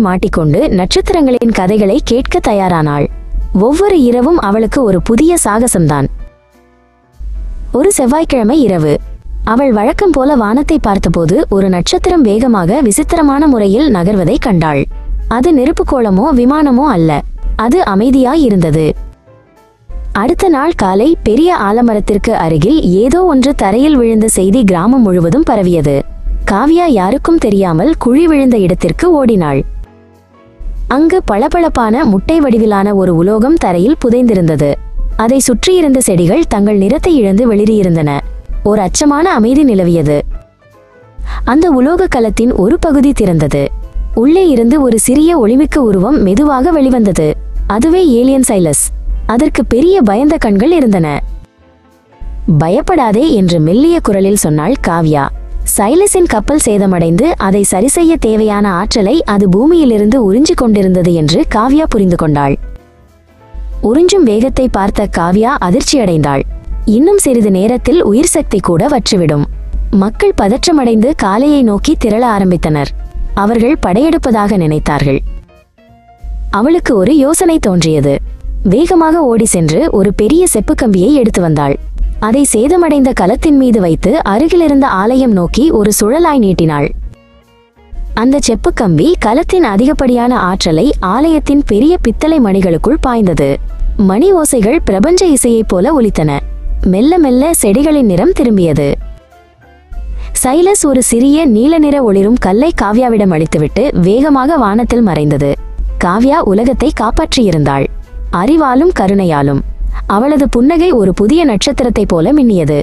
மாட்டிக்கொண்டு நட்சத்திரங்களின் கதைகளை கேட்க தயாரானாள். ஒவ்வொரு இரவும் அவளுக்கு ஒரு புதிய சாகசம்தான். ஒரு செவ்வாய்க்கிழமை இரவு. அவள் வழக்கம் போல வானத்தை பார்த்தபோது ஒரு நட்சத்திரம் வேகமாக விசித்திரமான முறையில் நகர்வதை கண்டாள். அது நெருப்புக்கோளமோ விமானமோ அல்ல. அது அமைதியாய் இருந்தது அடுத்த நாள் காலை பெரிய ஆலமரத்திற்கு அருகில் ஏதோ ஒன்று தரையில் விழுந்த செய்தி கிராமம் முழுவதும் பரவியது. காவ்யா யாருக்கும் தெரியாமல் குழி விழுந்த இடத்திற்கு ஓடினாள். அங்கு பளபளப்பான முட்டை வடிவிலான ஒரு உலோகம் தரையில் புதைந்திருந்தது. அதை சுற்றியிருந்த செடிகள் தங்கள் நிறத்தை இழந்து வெளிரியிருந்தன ஒரு அச்சமான அமைதி நிலவியது. அந்த உலோக கலத்தின் ஒரு பகுதி திறந்தது. உள்ளே இருந்து ஒரு சிறிய ஒளிமிக்க உருவம் மெதுவாக வெளிவந்தது. அதுவே ஏலியன் சைலஸ். அதற்கு பெரிய பயந்த கண்கள் இருந்தன. பயப்படாதே என்று மெல்லிய குரலில் சொன்னாள் காவ்யா. சைலஸின் கப்பல் சேதமடைந்து அதை சரிசெய்ய தேவையான ஆற்றலை அது பூமியிலிருந்து உறிஞ்சிக் கொண்டிருந்தது என்று காவ்யா புரிந்து கொண்டாள். உறிஞ்சும் வேகத்தை பார்த்த காவ்யா அதிர்ச்சியடைந்தாள். இன்னும் சிறிது நேரத்தில் உயிர் சக்தி கூட வற்றுவிடும். மக்கள் பதற்றமடைந்து காலையை நோக்கி திரள ஆரம்பித்தனர். அவர்கள் படையெடுப்பதாக நினைத்தார்கள். அவளுக்கு ஒரு யோசனை தோன்றியது. வேகமாக ஓடி சென்று ஒரு பெரிய செப்பு கம்பியை எடுத்து வந்தாள். அதை சேதமடைந்த கலத்தின் மீது வைத்து அருகிலிருந்த ஆலயம் நோக்கி ஒரு சுழலாய் நீட்டினாள். அந்த செப்பு கம்பி கலத்தின் அதிகப்படியான ஆற்றலை ஆலயத்தின் பெரிய பித்தளை மணிகளுக்குள் பாய்ந்தது. மணி ஓசைகள் பிரபஞ்ச இசையைப் போல ஒலித்தன. மெல்ல மெல்ல செடிகளின் நிறம் திரும்பியது. சைலஸ் ஒரு சிறிய நீல நிற ஒளிரும் கல்லை காவ்யாவிடம் அளித்துவிட்டு வேகமாக வானத்தில் மறைந்தது. காவ்யா உலகத்தை காப்பாற்றியிருந்தாள். அறிவாலும் கருணையாலும். அவளது புன்னகை ஒரு புதிய நட்சத்திரத்தைப் போல மின்னியது.